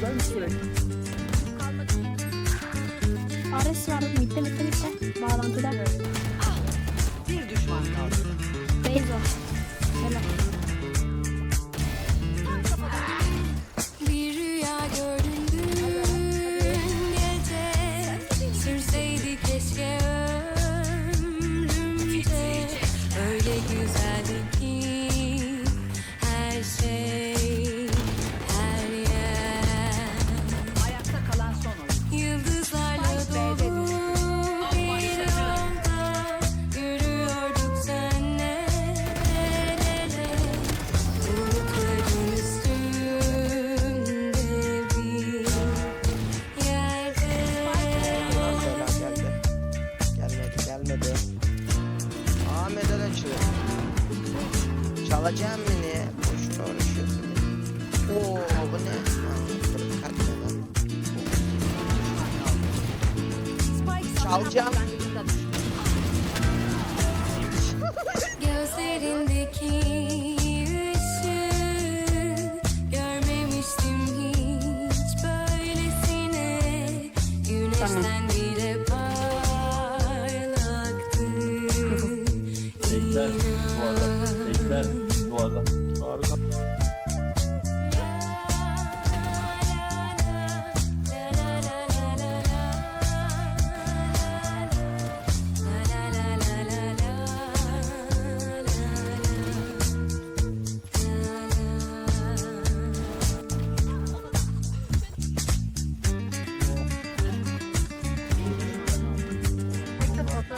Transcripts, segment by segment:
Gelmiş direkt. Ares var. Mitte mitte mitte. Bağlantıda. Bir düşman kaldı. Beyza. Helal. Bir rüya gördüm dün gece Sürseydi keşke ömrümce Öyle güzeldi Çalacağım beni. Boşuna uğraşıyorsun. Oo bu ne? Ne Çalacağım. Gözlerindeki ışığı görmemiştim hiç böylesine Güneşten bile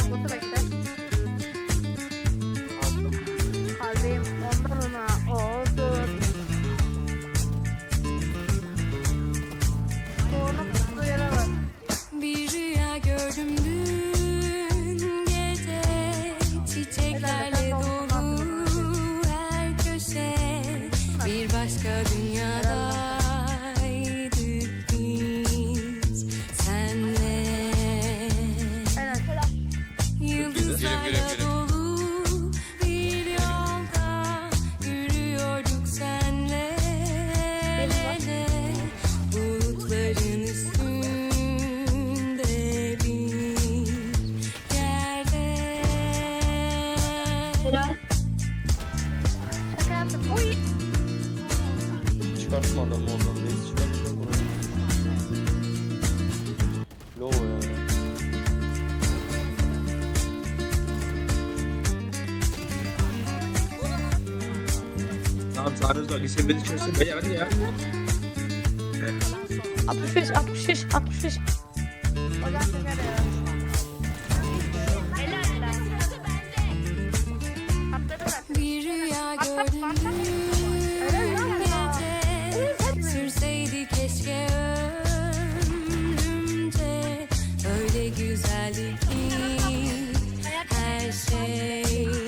Otur, otur bekle. Kalbim ondan ona otur. Sonra mutlu yere bak. Bir rüya gördüm dün gece Çiçeklerle dolu her köşe Bir başka dünyadaydık Uy. Çıkartma adamı oradan. Reis çıkartma burayı. Low ya. Tamam sağınız var. Lise beni çözsün. Beyler hadi ya. 65 65 65. Hocam şeker güzellik her şey.